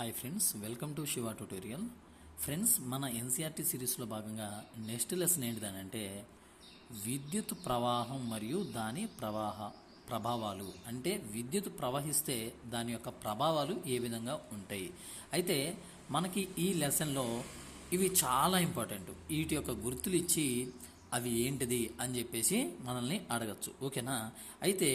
Hi friends welcome to Shiva tutorial. Friends మన NCERT సిరీస్లో భాగంగా నెక్స్ట్ లెసన్ ఏంటిదనంటే విద్యుత్ ప్రవాహం మరియు దాని ప్రవాహ ప్రభావాలు. అంటే విద్యుత్ ప్రవహిస్తే దాని యొక్క ప్రభావాలు ఏ విధంగా ఉంటాయి. అయితే మనకి ఈ లెసన్లో ఇవి చాలా ఇంపార్టెంట్. వీటి యొక్క గుర్తులు ఇచ్చి అవి ఏంటిది అని చెప్పేసి మనల్ని అడగచ్చు. ఓకేనా? అయితే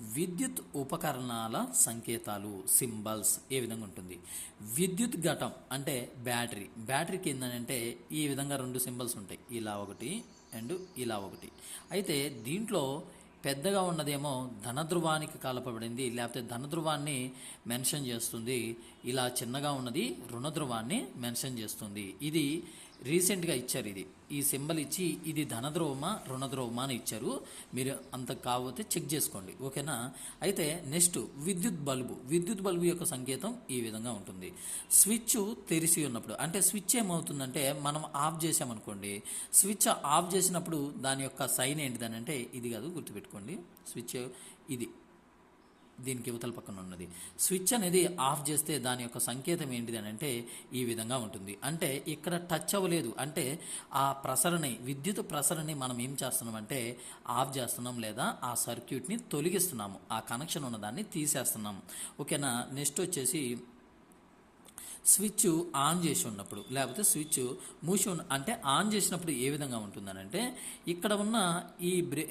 విద్యుత్ ఉపకరణాల సంకేతాలు సింబల్స్ ఏ విధంగా ఉంటుంది? విద్యుత్ ఘటం అంటే బ్యాటరీ. బ్యాటరీకి ఏంటంటే ఈ విధంగా రెండు సింబల్స్ ఉంటాయి. ఇలా ఒకటి అండ్ ఇలా ఒకటి. అయితే దీంట్లో పెద్దగా ఉన్నదేమో ధనధ్రువానికి కలపబడింది లేకపోతే ధనధ్రువాన్ని మెన్షన్ చేస్తుంది ఇలా చిన్నగా ఉన్నది రుణధ్రువాన్ని మెన్షన్ చేస్తుంది. ఇది రీసెంట్గా ఇచ్చారు ఇది. ఈ సింబల్ ఇచ్చి ఇది ధనద్రోవమా రుణద్రోవమా అని ఇచ్చారు. మీరు అంత కాకపోతే చెక్ చేసుకోండి. ఓకేనా? అయితే నెక్స్ట్ విద్యుత్ బల్బు. విద్యుత్ బల్బు యొక్క సంకేతం ఈ విధంగా ఉంటుంది. స్విచ్ తెరిచి ఉన్నప్పుడు అంటే స్విచ్ ఏమవుతుందంటే మనం ఆఫ్ చేసామనుకోండి స్విచ్ ఆఫ్ చేసినప్పుడు దాని యొక్క సైన్ ఏంటిదని అంటే ఇది కాదు గుర్తుపెట్టుకోండి. స్విచ్ ఇది. దీనికి యువతల పక్కన ఉన్నది. స్విచ్ అనేది ఆఫ్ చేస్తే దాని యొక్క సంకేతం ఏంటిది అని అంటే ఈ విధంగా ఉంటుంది. అంటే ఇక్కడ టచ్ అవ్వలేదు. అంటే ఆ ప్రసరణి విద్యుత్ ప్రసరణి మనం ఏం చేస్తున్నాం అంటే ఆఫ్ చేస్తున్నాం లేదా ఆ సర్క్యూట్ని తొలగిస్తున్నాము. ఆ కనెక్షన్ ఉన్నదాన్ని తీసేస్తున్నాం ఓకేనా? నెక్స్ట్ వచ్చేసి స్విచ్ ఆన్ చేసి ఉన్నప్పుడు లేకపోతే స్విచ్ మూసి ఉన్న అంటే ఆన్ చేసినప్పుడు ఏ విధంగా ఉంటుందనంటే ఇక్కడ ఉన్న ఈ బ్రే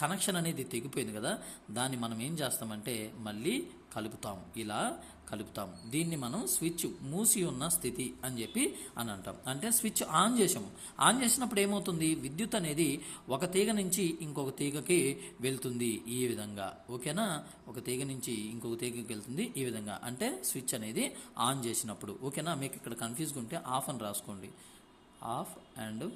కనెక్షన్ అనేది తెగిపోయింది కదా దాన్ని మనం ఏం చేస్తామంటే మళ్ళీ కలుపుతాం. ఇలా కలుపుతాం. దీన్ని మనం స్విచ్ మూసి ఉన్న స్థితి అని చెప్పి అని అంటాం. అంటే స్విచ్ ఆన్ చేసాము ఆన్ చేసినప్పుడు ఏమవుతుంది? విద్యుత్ అనేది ఒక తీగ నుంచి ఇంకొక తీగకి వెళ్తుంది ఈ విధంగా. ఓకేనా? ఒక తీగ నుంచి ఇంకొక తీగకి వెళ్తుంది ఈ విధంగా. అంటే స్విచ్ అనేది ఆన్ చేసినప్పుడు. ఓకేనా? మీకు ఇక్కడ కన్ఫ్యూజ్గా ఉంటే ఆఫ్ అని రాసుకోండి. ఆఫ్ అండ్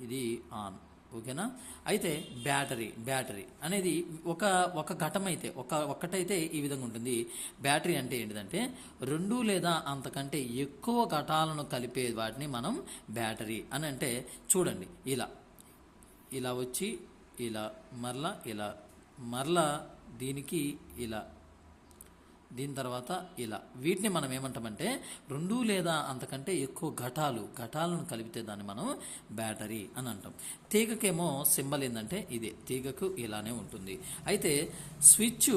ఇది ఆన్. ఓకేనా? అయితే బ్యాటరీ బ్యాటరీ అనేది ఒక ఒక ఘటం అయితే ఒక ఒక్కటైతే ఈ విధంగా ఉంటుంది. బ్యాటరీ అంటే ఏంటిదంటే రెండు లేదా అంతకంటే ఎక్కువ ఘటాలను కలిపే వాటిని మనం బ్యాటరీ అని అంటే చూడండి ఇలా. ఇలా వచ్చి ఇలా మరలా ఇలా. మరలా దీనికి ఇలా. దీని తర్వాత ఇలా. వీటిని మనం ఏమంటామంటే రెండు లేదా అంతకంటే ఎక్కువ ఘటాలు ఘటాలను కలిపితే దాన్ని మనం బ్యాటరీ అని అంటాం. తీగకేమో సింబల్ ఏంటంటే ఇదే. తీగకు ఇలానే ఉంటుంది. అయితే స్విచ్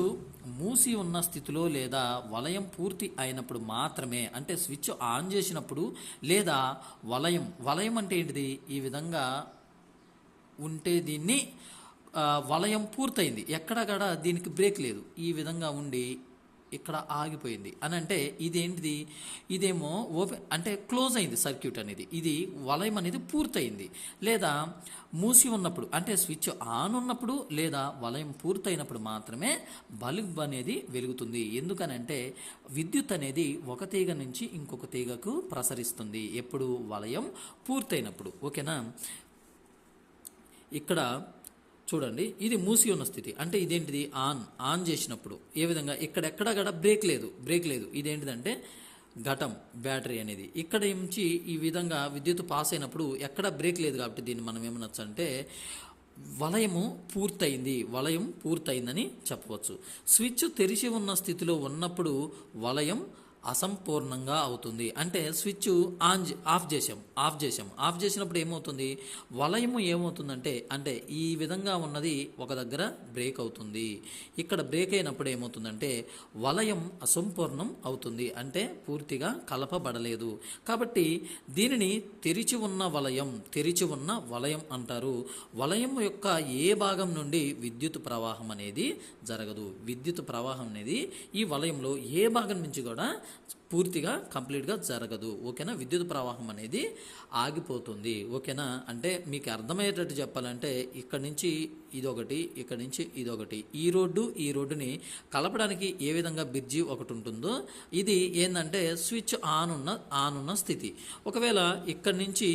మూసి ఉన్న స్థితిలో లేదా వలయం పూర్తి అయినప్పుడు మాత్రమే అంటే స్విచ్ ఆన్ చేసినప్పుడు లేదా వలయం వలయం అంటే ఏంటిది? ఈ విధంగా ఉంటే దీన్ని వలయం పూర్తయింది. ఎక్కడక్కడ దీనికి బ్రేక్ లేదు. ఈ విధంగా ఉండి ఇక్కడ ఆగిపోయింది. అని అంటే ఇదేంటిది? ఇదేమో ఓపెన్ అంటే క్లోజ్ అయింది సర్క్యూట్ అనేది. ఇది వలయం అనేది పూర్తయింది. లేదా మూసి ఉన్నప్పుడు అంటే స్విచ్ ఆన్ ఉన్నప్పుడు లేదా వలయం పూర్తయినప్పుడు మాత్రమే బల్బ్ అనేది వెలుగుతుంది. ఎందుకనంటే విద్యుత్ అనేది ఒక తీగ నుంచి ఇంకొక తీగకు ప్రసరిస్తుంది. ఎప్పుడు వలయం పూర్తయినప్పుడు. ఓకేనా? ఇక్కడ చూడండి ఇది మూసి ఉన్న స్థితి. అంటే ఇదేంటిది? ఆన్. ఆన్ చేసినప్పుడు. ఏ విధంగా? ఇక్కడెక్కడ గడ బ్రేక్ లేదు. బ్రేక్ లేదు. ఇదేంటిదంటే ఘటం బ్యాటరీ అనేది. ఇక్కడ నుంచి ఈ విధంగా విద్యుత్ పాస్ అయినప్పుడు ఎక్కడ బ్రేక్ లేదు కాబట్టి దీన్ని మనం ఏమనొచ్చు అంటే వలయము పూర్తయింది. వలయం పూర్తయిందని చెప్పవచ్చు. స్విచ్ తెరిచి ఉన్న స్థితిలో ఉన్నప్పుడు వలయం అసంపూర్ణంగా అవుతుంది. అంటే స్విచ్ ఆన్ ఆఫ్ చేసాం ఆఫ్ చేసాం ఆఫ్ చేసినప్పుడు ఏమవుతుంది? వలయము ఏమవుతుందంటే అంటే ఈ విధంగా ఉన్నది ఒక దగ్గర బ్రేక్ అవుతుంది. ఇక్కడ బ్రేక్ అయినప్పుడు ఏమవుతుందంటే వలయం అసంపూర్ణం అవుతుంది. అంటే పూర్తిగా కలపబడలేదు. కాబట్టి దీనిని తెరిచి ఉన్న వలయం తెరిచి ఉన్న వలయం అంటారు. వలయం యొక్క ఏ భాగం నుండి విద్యుత్ ప్రవాహం అనేది జరగదు. విద్యుత్ ప్రవాహం అనేది ఈ వలయంలో ఏ భాగం నుంచి కూడా పూర్తిగా కంప్లీట్గా జరగదు. ఓకేనా? విద్యుత్ ప్రవాహం అనేది ఆగిపోతుంది. ఓకేనా? అంటే మీకు అర్థమయ్యేటట్టు చెప్పాలంటే ఇక్కడ నుంచి ఇదొకటి ఇక్కడ నుంచి ఇదొకటి. ఈ రోడ్డు ఈ రోడ్డుని కలపడానికి ఏ విధంగా బ్రిడ్జి ఒకటి ఉంటుందో ఇది ఏంటంటే స్విచ్ ఆన్ ఉన్న ఆన్ ఉన్న స్థితి. ఒకవేళ ఇక్కడ నుంచి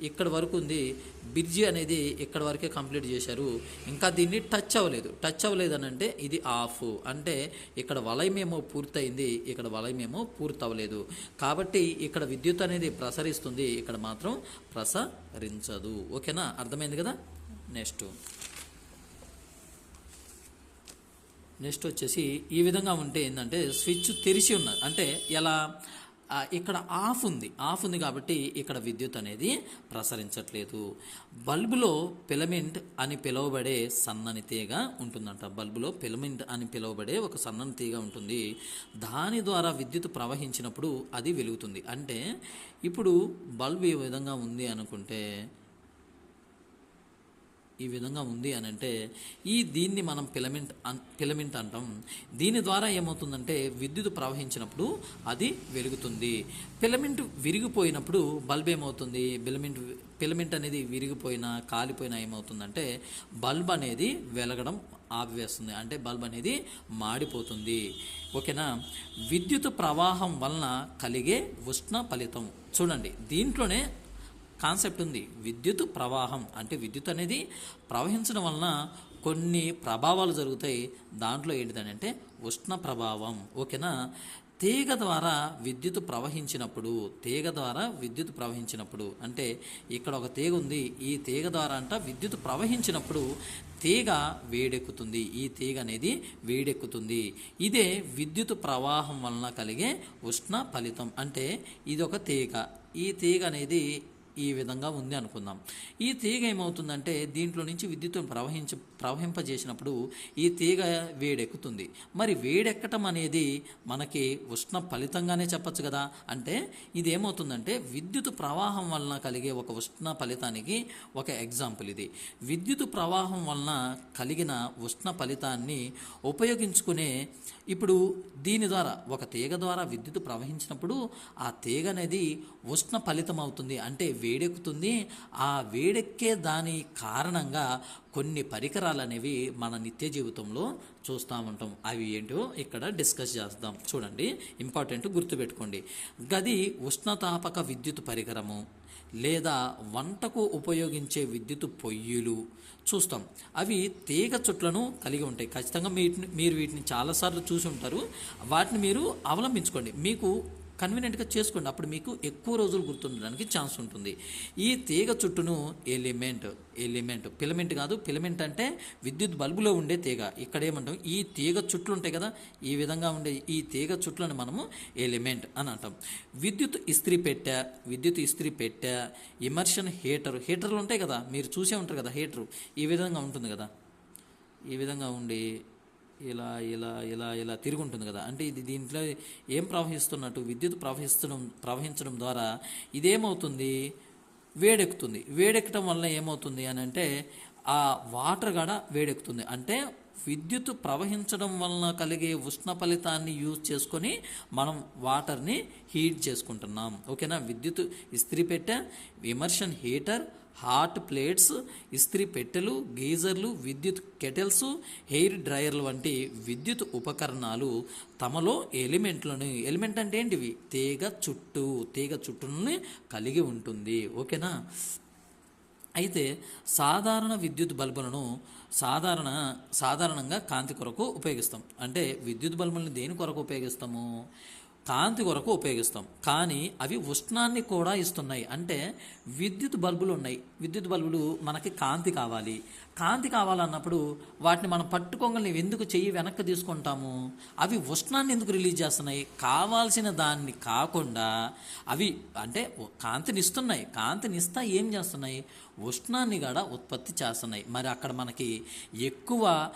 ఇక్కడ వరకు ఉంది. బ్రిడ్జి అనేది ఇక్కడ వరకే కంప్లీట్ చేశారు. ఇంకా దీన్ని టచ్ అవ్వలేదు. టచ్ అవ్వలేదు అని అంటే ఇది ఆఫ్ అంటే ఇక్కడ వలయమేమో పూర్తయింది. ఇక్కడ వలయమేమో పూర్తి అవ్వలేదు కాబట్టి ఇక్కడ విద్యుత్ అనేది ప్రసరిస్తుంది. ఇక్కడ మాత్రం ప్రసరించదు. ఓకేనా? అర్థమైంది కదా? నెక్స్ట్ నెక్స్ట్ వచ్చేసి ఈ విధంగా ఉంటే ఏంటంటే స్విచ్ తెరిచి ఉన్నది. అంటే ఎలా? ఇక్కడ ఆఫ్ ఉంది. ఆఫ్ ఉంది కాబట్టి ఇక్కడ విద్యుత్ అనేది ప్రసరించట్లేదు. బల్బులో పిలమెంట్ అని పిలువబడే సన్నని తీగ ఉంటుందంట. బల్బులో పిలమెంట్ అని పిలువబడే ఒక సన్నని తీగ ఉంటుంది. దాని ద్వారా విద్యుత్ ప్రవహించినప్పుడు అది వెలుగుతుంది. అంటే ఇప్పుడు బల్బ్ ఈ విధంగా ఉంది అనుకుంటే ఈ విధంగా ఉంది అని అంటే ఈ దీన్ని మనం పిలమెంట్ అన్ పిలమెంట్ అంటాం. దీని ద్వారా ఏమవుతుందంటే విద్యుత్ ప్రవహించినప్పుడు అది వెలుగుతుంది పిలమెంట్ విరిగిపోయినప్పుడు బల్బ్ ఏమవుతుంది? పిలమెంట్ పిలమెంట్ అనేది విరిగిపోయినా కాలిపోయినా ఏమవుతుందంటే బల్బ్ అనేది వెలగడం ఆపివేస్తుంది. అంటే బల్బ్ అనేది మాడిపోతుంది. ఓకేనా? విద్యుత్ ప్రవాహం వలన కలిగే ఉష్ణ ఫలితం. చూడండి దీంట్లోనే కాన్సెప్ట్ ఉంది. విద్యుత్ ప్రవాహం అంటే విద్యుత్ అనేది ప్రవహించడం వలన కొన్ని ప్రభావాలు జరుగుతాయి. దాంట్లో ఏంటిదంటే ఉష్ణ ప్రభావం. ఓకేనా? తీగ ద్వారా విద్యుత్ ప్రవహించినప్పుడు తీగ ద్వారా విద్యుత్ ప్రవహించినప్పుడు అంటే ఇక్కడ ఒక తీగ ఉంది. ఈ తీగ ద్వారా అంట విద్యుత్ ప్రవహించినప్పుడు తీగ వేడెక్కుతుంది. ఈ తీగ అనేది వేడెక్కుతుంది. ఇదే విద్యుత్ ప్రవాహం వలన కలిగే ఉష్ణ ఫలితం. అంటే ఇది ఒక తీగ. ఈ తీగ అనేది ఈ విధంగా ఉంది అనుకుందాం. ఈ తీగ ఏమవుతుందంటే దీంట్లో నుంచి విద్యుత్తును ప్రవహించ ప్రవహింపజేసినప్పుడు ఈ తీగ వేడెక్కుతుంది. మరి వేడెక్కటం అనేది మనకి ఉష్ణ ఫలితంగానే చెప్పచ్చు కదా. అంటే ఇది ఏమవుతుందంటే విద్యుత్ ప్రవాహం వలన కలిగే ఒక ఉష్ణ ఫలితానికి ఒక ఎగ్జాంపుల్ ఇది. విద్యుత్ ప్రవాహం వలన కలిగిన ఉష్ణ ఫలితాన్ని ఉపయోగించుకునే ఇప్పుడు దీని ద్వారా ఒక తీగ ద్వారా విద్యుత్ ప్రవహించినప్పుడు ఆ తీగ అనేది ఉష్ణ ఫలితం అవుతుంది అంటే వేడెక్కుతుంది. ఆ వేడెక్కే దాని కారణంగా కొన్ని పరికరాలు అనేవి మన నిత్య జీవితంలో చూస్తూ ఉంటాం. అవి ఏంటో ఇక్కడ డిస్కస్ చేద్దాం. చూడండి. ఇంపార్టెంట్ గుర్తుపెట్టుకోండి. గది ఉష్ణతాపక విద్యుత్ పరికరము లేదా వంటకు ఉపయోగించే విద్యుత్ పొయ్యిలు చూస్తాం. అవి తీగ చుట్లను కలిగి ఉంటాయి. ఖచ్చితంగా వీటిని మీరు వీటిని చాలాసార్లు చూసి ఉంటారు. వాటిని మీరు అవలంబించుకోండి. మీకు కన్వీనియంట్గా చేసుకోండి. అప్పుడు మీకు ఎక్కువ రోజులు గుర్తుండడానికి ఛాన్స్ ఉంటుంది. ఈ తీగ చుట్టును ఎలిమెంట్ ఎలిమెంట్ పిలమెంట్ కాదు పిలమెంట్ అంటే విద్యుత్ బల్బులో ఉండే తీగ. ఇక్కడ ఏమంటాం? ఈ తీగ చుట్లు ఉంటాయి కదా ఈ విధంగా ఉండే ఈ తీగ చుట్లను మనము ఎలిమెంట్ అని అంటాం. విద్యుత్ ఇస్త్రీ పెట్టె విద్యుత్ ఇస్త్రీ పెట్టె ఇమర్షన్ హీటర్ హీటర్లు ఉంటాయి కదా మీరు చూసే ఉంటారు కదా హీటరు. ఈ విధంగా ఉంటుంది కదా. ఈ విధంగా ఉండి ఇలా ఇలా ఇలా ఇలా తిరిగి ఉంటుంది కదా. అంటే ఇది దీంట్లో ఏం ప్రవహిస్తున్నట్టు విద్యుత్ ప్రవహిస్తడం ప్రవహించడం ద్వారా ఇదేమవుతుంది? వేడెక్కుతుంది. వేడెక్కడం వల్ల ఏమవుతుంది అని అంటే ఆ వాటర్ గడ వేడెక్కుతుంది. అంటే విద్యుత్ ప్రవహించడం వలన కలిగే ఉష్ణ ఫలితాన్ని యూజ్ చేసుకొని మనం వాటర్ని హీట్ చేసుకుంటున్నాం. ఓకేనా? విద్యుత్ ఇస్త్రీ పెట్టె ఇమర్షన్ హీటర్ హాట్ ప్లేట్స్ ఇస్త్రీ పెట్టెలు గీజర్లు విద్యుత్ కెటిల్స్ హెయిర్ డ్రయర్లు వంటి విద్యుత్ ఉపకరణాలు తమలో ఎలిమెంట్లను ఎలిమెంట్ అంటే ఏంటివి? తీగ చుట్టూ తీగ చుట్టూని కలిగి ఉంటుంది. ఓకేనా? అయితే సాధారణ విద్యుత్ బల్బులను సాధారణ సాధారణంగా కాంతి కొరకు ఉపయోగిస్తాం. అంటే విద్యుత్ బల్బులను దేని కొరకు ఉపయోగిస్తాము? కాంతి కొరకు ఉపయోగిస్తాం. కానీ అవి ఉష్ణాన్ని కూడా ఇస్తున్నాయి. అంటే విద్యుత్ బల్బులు ఉన్నాయి. విద్యుత్ బల్బులు మనకి కాంతి కావాలి. కాంతి కావాలన్నప్పుడు వాటిని మనం పట్టుకోగలని ఎందుకు చెయ్యి వెనక్కి తీసుకుంటాము? అవి ఉష్ణాన్ని ఎందుకు రిలీజ్ చేస్తున్నాయి? కావాల్సిన దాన్ని కాకుండా అవి అంటే కాంతిని ఇస్తున్నాయి. కాంతిని ఇస్తా ఏం చేస్తున్నాయి? ఉష్ణాన్ని కూడా ఉత్పత్తి చేస్తున్నాయి. మరి అక్కడ మనకి ఎక్కువ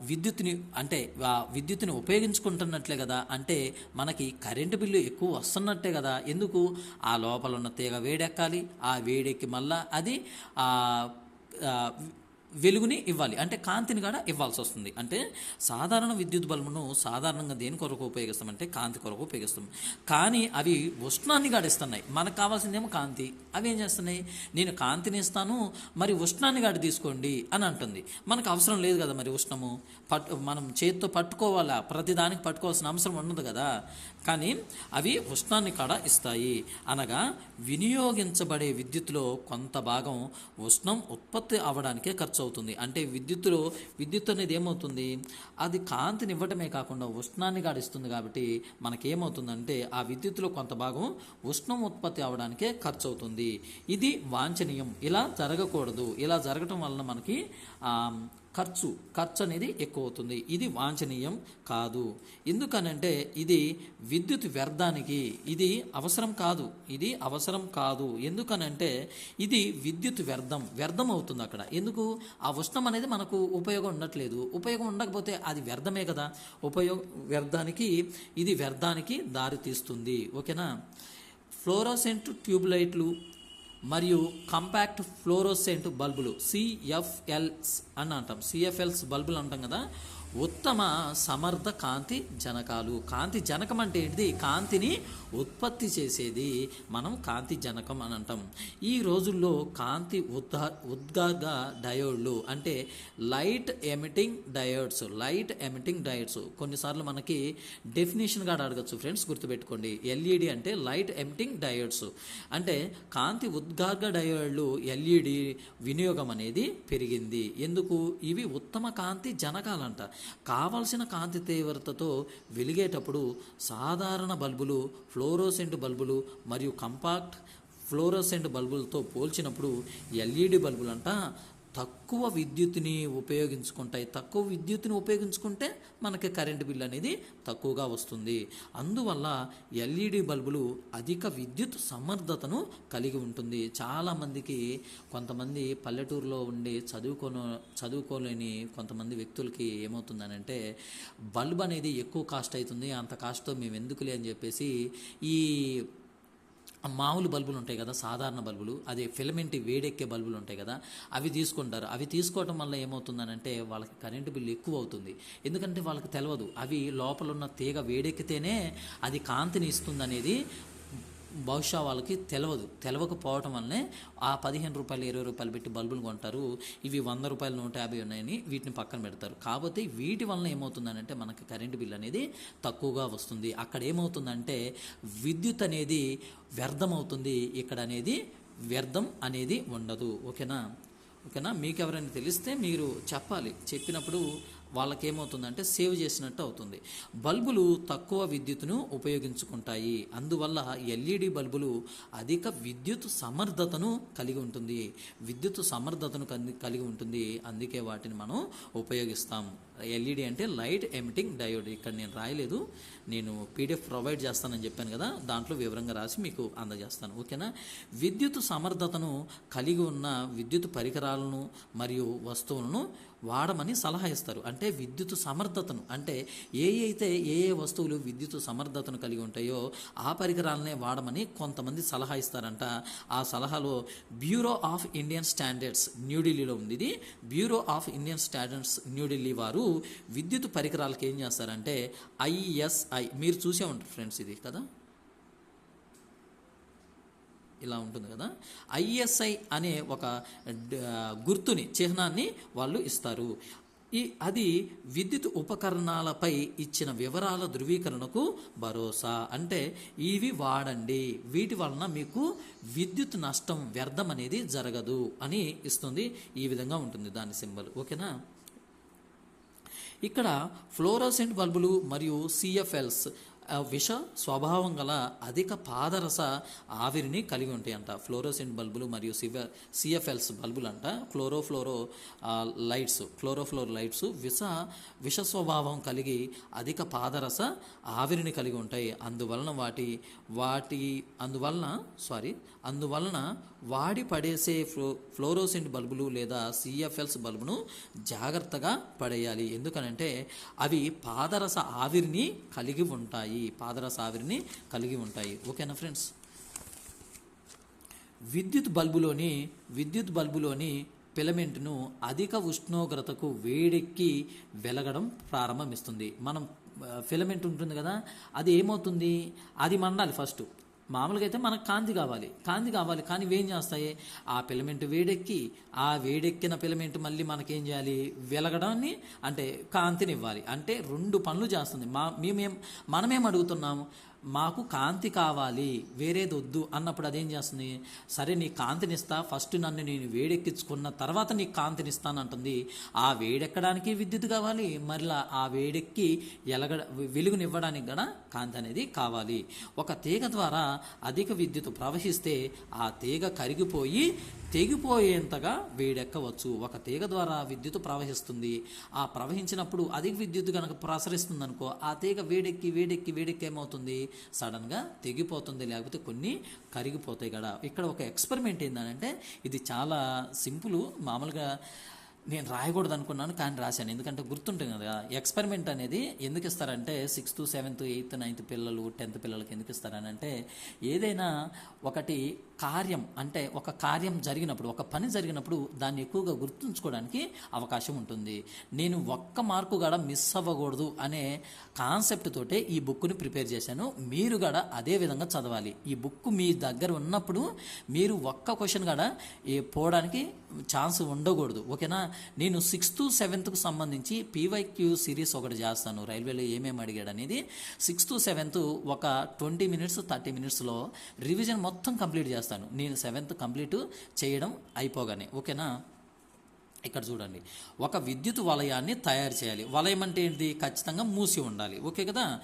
విద్యుత్ని అంటే ఆ విద్యుత్ని ఉపయోగించుకుంటున్నట్లే కదా అంటే మనకి కరెంటు బిల్లు ఎక్కువ వస్తున్నట్టే కదా ఎందుకు? ఆ లోపల ఉన్న తీగ వేడెక్కాలి ఆ వేడెక్కి మళ్ళా అది వెలుగుని ఇవ్వాలి. అంటే కాంతిని కూడా ఇవ్వాల్సి వస్తుంది అంటే సాధారణ విద్యుత్ బల్బును సాధారణంగా దేని కొరకు ఉపయోగిస్తామంటే కాంతి కొరకు ఉపయోగిస్తాం. కానీ అవి ఉష్ణాన్ని గాడిస్తున్నాయి మనకు కావాల్సిందేమో కాంతి. అవి ఏం చేస్తున్నాయి? నేను కాంతిని ఇస్తాను మరి ఉష్ణాన్ని గాడి తీసుకోండి అని అంటుంది. మనకు అవసరం లేదు కదా మరి ఉష్ణము? పట్టు మనం చేతితో పట్టుకోవాలా? ప్రతిదానికి పట్టుకోవాల్సిన అవసరం ఉండదు కదా? కానీ అవి ఉష్ణాన్ని కూడా ఇస్తాయి. అనగా వినియోగించబడే విద్యుత్లో కొంత భాగం ఉష్ణం ఉత్పత్తి అవ్వడానికే ఖర్చు అవుతుంది. అంటే విద్యుత్తులో విద్యుత్ అనేది ఏమవుతుంది? అది కాంతిని ఇవ్వటమే కాకుండా ఉష్ణాన్ని గాడిస్తుంది కాబట్టి మనకేమవుతుందంటే ఆ విద్యుత్తులో కొంత భాగం ఉష్ణం ఉత్పత్తి అవ్వడానికే ఖర్చు అవుతుంది ఇది వాంఛనీయం. ఇలా జరగకూడదు. ఇలా జరగటం వలన మనకి ఖర్చు ఖర్చు అనేది ఎక్కువ అవుతుంది ఇది వాంఛనీయం కాదు. ఎందుకనంటే ఇది విద్యుత్ వ్యర్థానికి ఇది అవసరం కాదు. ఇది అవసరం కాదు. ఎందుకనంటే ఇది విద్యుత్ వ్యర్థం వ్యర్థం అవుతుంది అక్కడ. ఎందుకు? ఆ ఉష్ణం అనేది మనకు ఉపయోగం ఉండట్లేదు. ఉపయోగం ఉండకపోతే అది వ్యర్థమే కదా. ఉపయోగ వ్యర్థానికి ఇది వ్యర్థానికి దారి తీస్తుంది ఓకేనా? ఫ్లోరోసెంట్ ట్యూబ్ లైట్లు మరియు కంపాక్ట్ ఫ్లోరోసెంట్ బల్బులు సిఎఫ్ఎల్స్ అని అంటాం. సిఎఫ్ఎల్స్ బల్బులు అంటాం కదా. ఉత్తమ సమర్థ కాంతి జనకాలు. కాంతి జనకం అంటే ఏంటిది? కాంతిని ఉత్పత్తి చేసేది మనం కాంతి జనకం అని అంటాం. ఈ రోజుల్లో కాంతి ఉద్గా ఉద్గార్గ డయోడ్లు అంటే light emitting diodes light emitting diodes. కొన్నిసార్లు మనకి డెఫినేషన్ కూడా అడగచ్చు ఫ్రెండ్స్ గుర్తుపెట్టుకోండి. ఎల్ఈడి అంటే లైట్ ఎమిటింగ్ డయోడ్స్. అంటే కాంతి ఉద్గార్గ డయోడ్లు ఎల్ఈడి వినియోగం అనేది పెరిగింది. ఎందుకు? ఇవి ఉత్తమ కాంతి జనకాలంట. కావలసిన కాంతి తీవ్రతతో వెలిగేటప్పుడు సాధారణ బల్బులు ఫ్లోరోసెంట్ బల్బులు మరియు కంపాక్ట్ ఫ్లోరోసెంట్ బల్బులతో పోల్చినప్పుడు ఎల్ఈడి బల్బులంట తక్కువ విద్యుత్ని ఉపయోగించుకుంటాయి. తక్కువ విద్యుత్ని ఉపయోగించుకుంటే మనకి కరెంటు బిల్ అనేది తక్కువగా వస్తుంది. అందువల్ల ఎల్ఈడి బల్బులు అధిక విద్యుత్ సమర్థతను కలిగి ఉంటుంది. చాలామందికి కొంతమంది పల్లెటూరులో ఉండి చదువుకోను చదువుకోలేని కొంతమంది వ్యక్తులకి ఏమవుతుందనంటే బల్బ్ అనేది ఎక్కువ కాస్ట్ అవుతుంది. అంత కాస్ట్తో మేము ఎందుకులే అని చెప్పేసి ఈ మామూలు బల్బులు ఉంటాయి కదా సాధారణ బల్బులు అదే ఫిలమెంట్ వేడెక్కే బల్బులు ఉంటాయి కదా అవి తీసుకుంటారు. అవి తీసుకోవటం వల్ల ఏమవుతుందనంటే వాళ్ళకి కరెంటు బిల్లు ఎక్కువ అవుతుంది ఎందుకంటే వాళ్ళకి తెలియదు అవి లోపల ఉన్న తీగ వేడెక్కితేనే అది కాంతిని ఇస్తుందనేది బహుశా వాళ్ళకి తెలియదు తెలవకపోవటం వల్లనే ఆ పదిహేను రూపాయలు ఇరవై రూపాయలు పెట్టి బల్బులు కొంటారు. ఇవి వంద రూపాయలు నూట యాభై ఉన్నాయని వీటిని పక్కన పెడతారు. కాకపోతే వీటి వలన ఏమవుతుందనంటే మనకి కరెంటు బిల్ అనేది తక్కువగా వస్తుంది. అక్కడ ఏమవుతుందంటే విద్యుత్ అనేది వ్యర్థమవుతుంది. ఇక్కడ అనేది వ్యర్థం అనేది ఉండదు. ఓకేనా? ఓకేనా? మీకు ఎవరైనా తెలిస్తే మీరు చెప్పాలి. చెప్పినప్పుడు వాళ్ళకేమవుతుందంటే సేవ్ చేసినట్టు అవుతుంది. బల్బులు తక్కువ విద్యుత్తును ఉపయోగించుకుంటాయి. అందువల్ల ఎల్ఈడి బల్బులు అధిక విద్యుత్ సమర్థతను కలిగి ఉంటుంది. విద్యుత్ సమర్థతను కలి- కలిగి ఉంటుంది. అందుకే వాటిని మనం ఉపయోగిస్తాం. ఎల్ఈడి అంటే లైట్ ఎమిటింగ్ డయోడ్ ఇక్కడ నేను రాయలేదు. నేను పీడిఎఫ్ ప్రొవైడ్ చేస్తానని చెప్పాను కదా దాంట్లో వివరంగా రాసి మీకు అందజేస్తాను. ఓకేనా? విద్యుత్ సమర్థతను కలిగి ఉన్న విద్యుత్ పరికరాలను మరియు వస్తువులను వాడమని సలహా ఇస్తారు. అంటే విద్యుత్ సమర్థతను అంటే ఏ అయితే ఏ ఏ వస్తువులు విద్యుత్ సమర్థతను కలిగి ఉంటాయో ఆ పరికరాలనే వాడమని కొంతమంది సలహా ఇస్తారంట. ఆ సలహాలో బ్యూరో ఆఫ్ ఇండియన్ స్టాండర్డ్స్ న్యూఢిల్లీలో ఉంది ఇది. Bureau of Indian standards New Delhi వారు విద్యుత్ పరికరాలకు ఏం చేస్తారంటే ఐఎస్ఐ మీరు చూసే ఉంటారు ఫ్రెండ్స్ ఇది కదా? ఇలా ఉంటుంది కదా? ఐఎస్ఐ అనే ఒక గుర్తుని చిహ్నాన్ని వాళ్ళు ఇస్తారు. ఈ అది విద్యుత్ ఉపకరణాలపై ఇచ్చిన వివరాల ధృవీకరణకు భరోసా. అంటే ఇవి వాడండి వీటి వలన మీకు విద్యుత్ నష్టం వ్యర్థం అనేది జరగదు అని ఇస్తుంది. ఈ విధంగా ఉంటుంది దాని సింబల్. ఓకేనా? ఇక్కడ ఫ్లోరోసెంట్ బల్బులు మరియు సిఎఫ్ఎల్స్ విష స్వభావం గల అధిక పాదరస ఆవిరిని కలిగి ఉంటాయంట. ఫ్లోరోసెంట్ బల్బులు మరియు సివ సిఎఫ్ఎల్స్ బల్బులు అంట క్లోరోఫ్లోరో లైట్స్ క్లోరోఫ్లోర్ లైట్స్ విష విష స్వభావం కలిగి అధిక పాదరస ఆవిరిని కలిగి ఉంటాయి. అందువలన వాటి వాటి అందువలన సారీ అందువలన వాడి పడేసే ఫ్లో ఫ్లోరోసెంట్ బల్బులు లేదా సిఎఫ్ఎల్స్ బల్బును జాగ్రత్తగా పడేయాలి. ఎందుకనంటే అవి పాదరస ఆవిరిని కలిగి ఉంటాయి. పాదరస ఆవిరిని కలిగి ఉంటాయి. ఓకేనా ఫ్రెండ్స్? విద్యుత్ బల్బులోని విద్యుత్ బల్బులోని ఫిలమెంట్ను అధిక ఉష్ణోగ్రతకు వేడెక్కి వెలగడం ప్రారంభమిస్తుంది. మనం ఫిలమెంట్ ఉంటుంది కదా అది ఏమవుతుంది? అది మండాలి ఫస్ట్. మామూలుగా అయితే మనకు కాంతి కావాలి. కాంతి కావాలి. కానీ ఏం చేస్తాయి? ఆ ఫిలమెంట్ వేడెక్కి ఆ వేడెక్కిన ఫిలమెంట్ మళ్ళీ మనకేం చేయాలి? వెలగడాన్ని అంటే కాంతిని ఇవ్వాలి అంటే రెండు పనులు చేస్తుంది. మా మేమేం మనమేం అడుగుతున్నాము? మాకు కాంతి కావాలి వేరేది వద్దు అన్నప్పుడు అదేం చేస్తుంది? సరే నీ కాంతినిస్తా ఫస్ట్ నన్ను నేను వేడెక్కించుకున్న తర్వాత నీకు కాంతినిస్తాను అంటుంది ఆ వేడెక్కడానికి విద్యుత్ కావాలి మరలా ఆ వేడెక్కి ఎలగ వెలుగునివ్వడానికి కూడా కాంతి అనేది కావాలి. ఒక తీగ ద్వారా అధిక విద్యుత్ ప్రవహిస్తే ఆ తీగ కరిగిపోయి తెగిపోయేంతగా వేడెక్కవచ్చు. ఒక తీగ ద్వారా విద్యుత్ ప్రవహిస్తుంది. ఆ ప్రవహించినప్పుడు అధిక విద్యుత్ కనుక ప్రసరిస్తుంది అనుకో ఆ తీగ వేడెక్కి వేడెక్కి వేడెక్కి ఏమవుతుంది? సడన్గా తెగిపోతుంది. లేకపోతే కొన్ని కరిగిపోతాయి కదా. ఇక్కడ ఒక ఎక్స్పెరిమెంట్ ఏంటంటే ఇది చాలా సింపుల్. మామూలుగా నేను రాయకూడదు అనుకున్నాను కానీ రాశాను. ఎందుకంటే గుర్తుంటుంది కదా ఎక్స్పెరిమెంట్ అనేది ఎందుకు ఇస్తారంటే సిక్స్త్ సెవెంత్ ఎయిత్ నైన్త్ పిల్లలు టెన్త్ పిల్లలకి ఎందుకు ఇస్తారని అంటే ఏదైనా ఒకటి కార్యం అంటే ఒక కార్యం జరిగినప్పుడు ఒక పని జరిగినప్పుడు దాన్ని ఎక్కువగా గుర్తుంచుకోవడానికి అవకాశం ఉంటుంది. నేను ఒక్క మార్కు కూడా మిస్ అవ్వకూడదు అనే కాన్సెప్ట్ తోటే ఈ బుక్ని ప్రిపేర్ చేశాను. మీరు కూడా అదే విధంగా చదవాలి. ఈ బుక్ మీ దగ్గర ఉన్నప్పుడు మీరు ఒక్క క్వశ్చన్ కూడా పోవడానికి ఛాన్స్ ఉండకూడదు. ఓకేనా? నేను సిక్స్త్ సెవెంత్కు సంబంధించి పీవైక్యూ సిరీస్ ఒకటి చేస్తాను. రైల్వేలో ఏమేమి అడిగాడు అనేది సిక్స్త్ సెవెంత్ ఒక ట్వంటీ మినిట్స్ థర్టీ మినిట్స్లో రివిజన్ మొత్తం కంప్లీట్ చేస్తాను. నేను సెవెంత్ కంప్లీట్ చేయడం అయిపోగానే. ఓకేనా? ఇక్కడ చూడండి. ఒక విద్యుత్ వలయాన్ని తయారు చేయాలి. వలయం అంటే ఏంటి? ఖచ్చితంగా మూసి ఉండాలి. ఓకే కదా?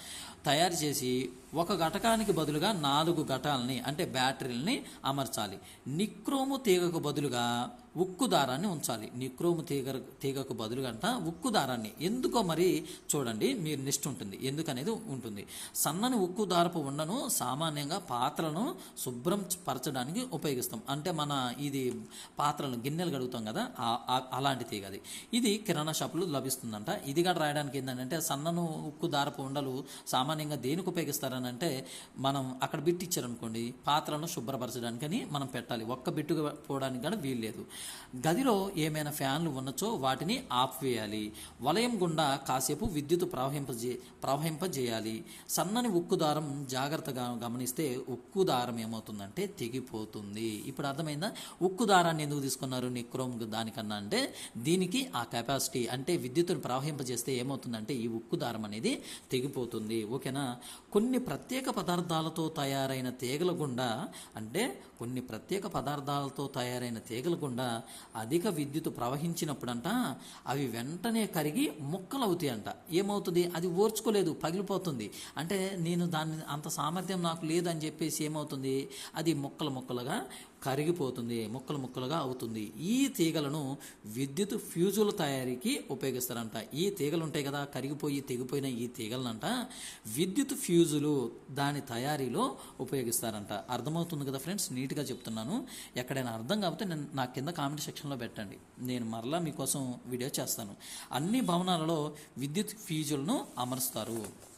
తయారు చేసి ఒక ఘటకానికి బదులుగా నాలుగు ఘటాలని అంటే బ్యాటరీలని అమర్చాలి. నిక్రోము తీగకు బదులుగా ఉక్కు దారాన్ని ఉంచాలి. నిక్రోము తీగ తీగకు బదులుగా ఉక్కు దారాన్ని. ఎందుకో మరి చూడండి మీరు నిష్ట ఉంటుంది. ఎందుకనేది ఉంటుంది. సన్నని ఉక్కు దారపు ఉండను సామాన్యంగా పాత్రలను శుభ్రం పరచడానికి ఉపయోగిస్తాం. అంటే మన ఇది పాత్రలను గిన్నెలు కడుగుతాం కదా అలాంటి తీగ అది. ఇది కిరాణా షాపులో లభిస్తుందంట. ఇది కూడా రాయడానికి ఏంటంటే సన్నను ఉక్కు దారపు ఉండలు సామాన్యంగా దేనికి ఉపయోగిస్తారని అంటే మనం అక్కడ బిట్టిచ్చారనుకోండి పాత్రలను శుభ్రపరచడానికని మనం పెట్టాలి. ఒక్క బిట్టు పోవడానికి కూడా వీలు లేదు గదిలో ఏమైనా ఫ్యాన్లు ఉన్నచో వాటిని ఆపివేయాలి. వలయం గుండా కాసేపు విద్యుత్ ప్రవహింపజే ప్రవహింపజేయాలి. సన్నని ఉక్కు దారం జాగ్రత్తగా గమనిస్తే ఉక్కు దారం ఏమవుతుందంటే తెగిపోతుంది. ఇప్పుడు అర్థమైందా? ఉక్కు దారాన్ని ఎందుకు తీసుకున్నారు నిక్రోమ్ దానికన్నా అంటే దీనికి ఆ కెపాసిటీ అంటే విద్యుత్తును ప్రవహింపజేస్తే ఏమవుతుందంటే ఈ ఉక్కు దారం అనేది తెగిపోతుంది. ఓకేనా? కొన్ని ప్రత్యేక పదార్థాలతో తయారైన తీగల గుండా అంటే కొన్ని ప్రత్యేక పదార్థాలతో తయారైన తీగల గుండా అధిక విద్యుత్ ప్రవహించినప్పుడంట అవి వెంటనే కరిగి ముక్కలు అవుతాయి అంట ఏమవుతుంది? అది ఓర్చుకోలేదు పగిలిపోతుంది. అంటే నేను దాన్ని అంత సామర్థ్యం నాకు లేదని చెప్పేసి ఏమవుతుంది? అది ముక్కలు ముక్కలుగా కరిగిపోతుంది ముక్కలు ముక్కలుగా అవుతుంది. ఈ తీగలను విద్యుత్ ఫ్యూజుల తయారీకి ఉపయోగిస్తారంట. ఈ తీగలు ఉంటాయి కదా కరిగిపోయి తెగిపోయిన ఈ తీగలనంట. విద్యుత్ ఫ్యూజులు దాని తయారీలో ఉపయోగిస్తారంట. అర్థమవుతుంది కదా ఫ్రెండ్స్? నీట్గా చెప్తున్నాను. ఎక్కడైనా అర్థం కాకపోతే నేను నా కింద కామెంట్ సెక్షన్లో పెట్టండి. నేను మరలా మీకోసం వీడియో చేస్తాను. అన్ని భవనాలలో విద్యుత్ ఫ్యూజులను అమరుస్తారు.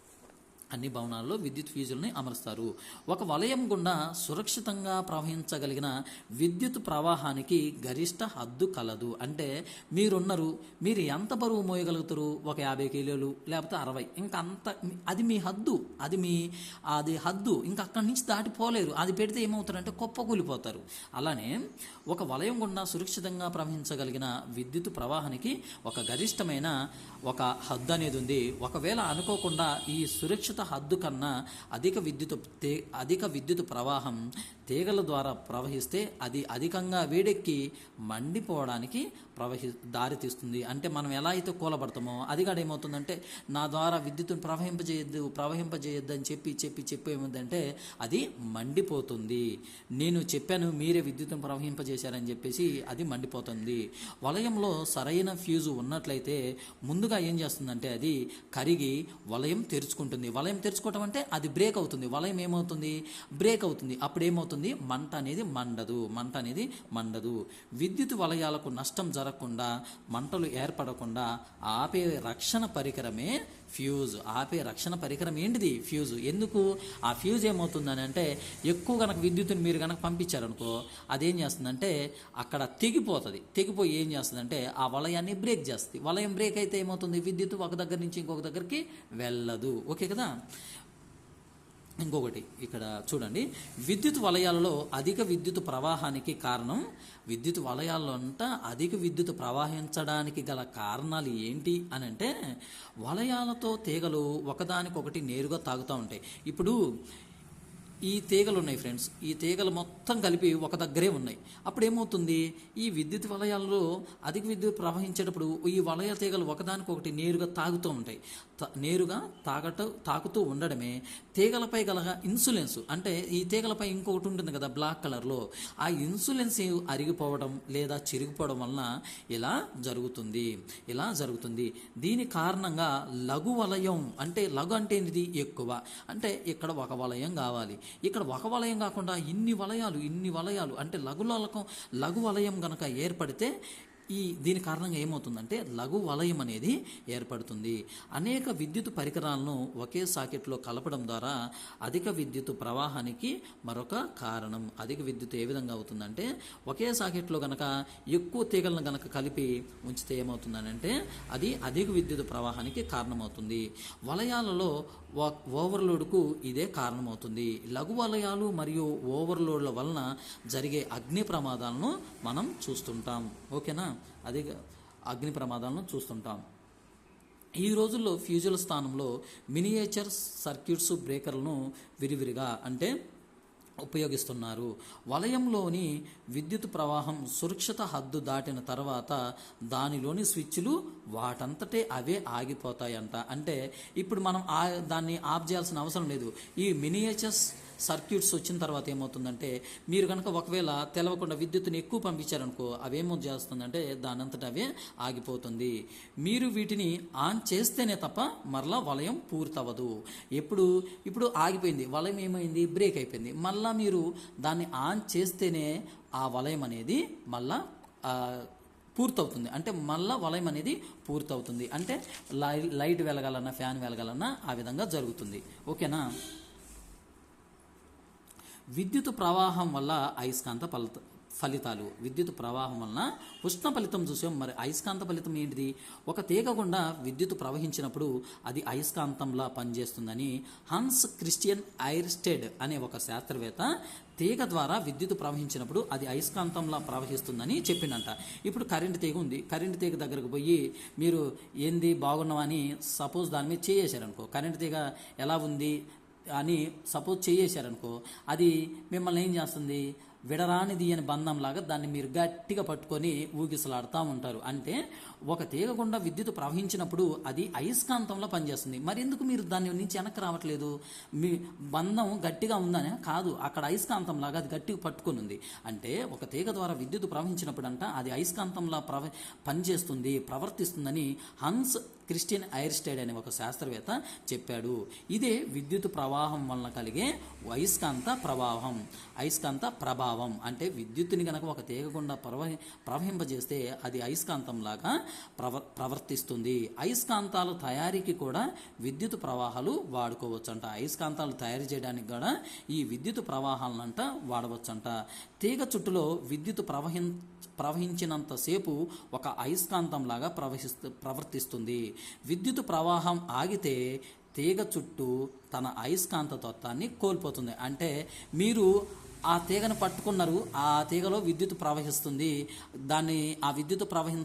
అన్ని భవనాల్లో విద్యుత్ ఫీజుల్ని అమరుస్తారు ఒక వలయం గుండా సురక్షితంగా ప్రవహించగలిగిన విద్యుత్ ప్రవాహానికి గరిష్ట హద్దు కలదు. అంటే మీరున్నారు మీరు ఎంత బరువు మోయగలుగుతారు? ఒక యాభై కిలోలు లేకపోతే అరవై. ఇంకా అంత అది మీ హద్దు అది మీ అది హద్దు. ఇంకా అక్కడి నుంచి దాటిపోలేరు. అది పెడితే ఏమవుతారంటే కుప్ప కూలిపోతారు అలానే ఒక వలయం గుండా సురక్షితంగా ప్రవహించగలిగిన విద్యుత్ ప్రవాహానికి ఒక గరిష్టమైన ఒక హద్దు అనేది ఉంది. ఒకవేళ అనుకోకుండా ఈ సురక్షిత హద్దు కన్నా అధిక విద్యుత్ తే అధిక విద్యుత్ ప్రవాహం తీగల ద్వారా ప్రవహిస్తే అది అధికంగా వేడెక్కి మండిపోవడానికి ప్రవహి దారితీస్తుంది అంటే మనం ఎలా అయితే కూలబడతామో అది కూడా ఏమవుతుందంటే నా ద్వారా విద్యుత్తును ప్రవహింపజేయద్దు ప్రవహింపజేయద్దు అని చెప్పి చెప్పి చెప్పి ఏముందంటే అది మండిపోతుంది. నేను చెప్పాను మీరే విద్యుత్తును ప్రవహింపజేశారని చెప్పేసి అది మండిపోతుంది. వలయంలో సరైన ఫ్యూజు ఉన్నట్లయితే ముందుగా ఏం చేస్తుందంటే అది కరిగి వలయం తెరుచుకుంటుంది. వలయం తెరుచుకోవటం అంటే అది బ్రేక్ అవుతుంది. వలయం ఏమవుతుంది? బ్రేక్ అవుతుంది. అప్పుడు ఏమవుతుంది? మంట అనేది మండదు. మంట అనేది మండదు. విద్యుత్ వలయాలకు నష్టం జరగకుండా మంటలు ఏర్పడకుండా ఆపే రక్షణ పరికరమే ఫ్యూజ్. ఆపే రక్షణ పరికరం ఏంటిది? ఫ్యూజ్. ఎందుకు? ఆ ఫ్యూజ్ ఏమవుతుందని అంటే ఎక్కువ కనుక విద్యుత్తుని మీరు కనుక పంపించారనుకో అదేం చేస్తుందంటే అక్కడ తెగిపోతుంది. తెగిపోయి ఏం చేస్తుందంటే ఆ వలయాన్ని బ్రేక్ చేస్తుంది. వలయం బ్రేక్ అయితే ఏమవుతుంది? విద్యుత్ ఒక దగ్గర నుంచి ఇంకొక దగ్గరికి వెళ్ళదు. ఓకే కదా? ఇంకొకటి ఇక్కడ చూడండి. విద్యుత్ వలయాలలో అధిక విద్యుత్ ప్రవాహానికి కారణం విద్యుత్ వలయాల్లో అంట అధిక విద్యుత్ ప్రవాహించడానికి గల కారణాలు ఏంటి అని అంటే వలయాలతో తీగలు ఒకదానికొకటి నేరుగా తాగుతూ ఉంటాయి. ఇప్పుడు ఈ తీగలు ఉన్నాయి ఫ్రెండ్స్. ఈ తీగలు మొత్తం కలిపి ఒక దగ్గరే ఉన్నాయి. అప్పుడు ఏమవుతుంది? ఈ విద్యుత్ వలయాల్లో అధిక విద్యుత్ ప్రవహించేటప్పుడు ఈ వలయ తీగలు ఒకదానికొకటి నేరుగా తాగుతూ ఉంటాయి. నేరుగా తాగట తాకుతూ ఉండడమే తీగలపై గల ఇన్సులెన్స్. అంటే ఈ తీగలపై ఇంకొకటి ఉంటుంది కదా బ్లాక్ కలర్లో. ఆ ఇన్సులెన్స్ అరిగిపోవడం లేదా చిరిగిపోవడం వలన ఇలా జరుగుతుంది. ఇలా జరుగుతుంది. దీని కారణంగా లఘు వలయం అంటే లఘు అంటే ఏంటిది? ఎక్కువ. అంటే ఇక్కడ ఒక వలయం కావాలి. ఇక్కడ ఒక వలయం కాకుండా ఇన్ని వలయాలు ఇన్ని వలయాలు అంటే లఘులకం లఘు వలయం గనక ఏర్పడితే ఈ దీని కారణంగా ఏమవుతుందంటే లఘు వలయం అనేది ఏర్పడుతుంది. అనేక విద్యుత్ పరికరాలను ఒకే సాకెట్లో కలపడం ద్వారా అధిక విద్యుత్ ప్రవాహానికి మరొక కారణం. అధిక విద్యుత్ ఏ విధంగా అవుతుందంటే ఒకే సాకెట్లో గనక ఎక్కువ తీగలను గనక కలిపి ఉంచితే ఏమవుతుందనంటే అది అధిక విద్యుత్ ప్రవాహానికి కారణమవుతుంది. వలయాలలో ఓవర్లోడ్కు ఇదే కారణమవుతుంది. లఘు వలయాలు మరియు ఓవర్లోడ్ల వలన జరిగే అగ్ని ప్రమాదాలను మనం చూస్తుంటాం. ఓకేనా? అదే అగ్ని ప్రమాదాలను చూస్తుంటాం. ఈ రోజుల్లో ఫ్యూజుల స్థానంలో మినియేచర్ సర్క్యూట్స్ బ్రేకర్లను విరివిరిగా అంటే ఉపయోగిస్తున్నారు. వలయంలోని విద్యుత్ ప్రవాహం సురక్షిత హద్దు దాటిన తర్వాత దానిలోని స్విచ్లు వాటంతటే అవే ఆగిపోతాయంట. అంటే ఇప్పుడు మనం ఆ దాన్ని ఆఫ్ చేయాల్సిన అవసరం లేదు. ఈ మినియేచర్స్ సర్క్యూట్స్ వచ్చిన తర్వాత ఏమవుతుందంటే మీరు కనుక ఒకవేళ తెలవకుండా విద్యుత్తుని ఎక్కువ పంపించారనుకో అవేమో చేస్తుందంటే దానంతట అవే ఆగిపోతుంది. మీరు వీటిని ఆన్ చేస్తేనే తప్ప మరలా వలయం పూర్తవ్వదు. ఎప్పుడు? ఇప్పుడు ఆగిపోయింది వలయం ఏమైంది? బ్రేక్ అయిపోయింది. మళ్ళా మీరు దాన్ని ఆన్ చేస్తేనే ఆ వలయం అనేది మళ్ళా పూర్తవుతుంది. అంటే మళ్ళా వలయం అనేది పూర్తవుతుంది. అంటే లై లైట్ వెలగాలన్నా ఫ్యాన్ వెలగాలన్నా ఆ విధంగా జరుగుతుంది. ఓకేనా? విద్యుత్ ప్రవాహం వల్ల అయస్కాంత ఫలిత ఫలితాలు. విద్యుత్ ప్రవాహం వలన ఉష్ణ ఫలితం చూసాం. మరి అయస్కాంత ఫలితం ఏంటిది? ఒక తీగ గుండా విద్యుత్ ప్రవహించినప్పుడు అది అయస్కాంతంలా పనిచేస్తుందని హన్స్ క్రిస్టియన్ ఐర్స్టెడ్ అనే ఒక శాస్త్రవేత్త తీగ ద్వారా విద్యుత్ ప్రవహించినప్పుడు అది అయస్కాంతంలా ప్రవహిస్తుందని చెప్పిండంట. ఇప్పుడు కరెంట్ తీగ ఉంది. కరెంట్ తీగ దగ్గరకు పోయి మీరు ఏంది బాగున్నావని సపోజ్ దాని మీద చేయేశారనుకో కరెంట్ తీగ ఎలా ఉంది? అని సపోజ్ చేయేశారనుకో అది మిమ్మల్ని ఏం చేస్తుంది? విడరానిది అని బంధంలాగా దాన్ని మీరు గట్టిగా పట్టుకొని ఊగిసలాడుతూ ఉంటారు. అంటే ఒక తీగ గుండా విద్యుత్ ప్రవహించినప్పుడు అది అయస్కాంతంలో పనిచేస్తుంది. మరి ఎందుకు మీరు దాని నుంచి వెనక్కి రావట్లేదు? మీ బంధం గట్టిగా ఉందని కాదు. అక్కడ అయస్కాంతం లాగా అది గట్టిగా పట్టుకుని ఉంది. అంటే ఒక తీగ ద్వారా విద్యుత్ ప్రవహించినప్పుడు అంట అది అయస్కాంతంలా ప్రవ పనిచేస్తుంది ప్రవర్తిస్తుందని హన్స్ క్రిస్టియన్ ఐర్స్టైడ్ అనే ఒక శాస్త్రవేత్త చెప్పాడు. ఇదే విద్యుత్ ప్రవాహం వలన కలిగే అయస్కాంత ప్రవాహం. అయస్కాంత ప్రభావం. అంటే విద్యుత్తుని కనుక ఒక తీగకుండా ప్రవహి ప్రవహింపజేస్తే అది అయస్కాంతంలాగా ప్రవ ప్రవర్తిస్తుంది. అయస్కాంతాల తయారీకి కూడా విద్యుత్ ప్రవాహాలు వాడుకోవచ్చంట. అయస్కాంతాలు తయారు చేయడానికి కూడా ఈ విద్యుత్ ప్రవాహాలనంట వాడవచ్చంట. తీగ చుట్టులో విద్యుత్ ప్రవహిం ప్రవహించినంతసేపు ఒక అయస్కాంతంలాగా ప్రవహిస్తూ ప్రవర్తిస్తుంది. విద్యుత్ ప్రవాహం ఆగితే తీగ చుట్టూ తన అయస్కాంత తత్వాన్ని కోల్పోతుంది. అంటే మీరు ఆ తీగను పట్టుకున్నారు ఆ తీగలో విద్యుత్ ప్రవహిస్తుంది. దాన్ని ఆ విద్యుత్ ప్రవహి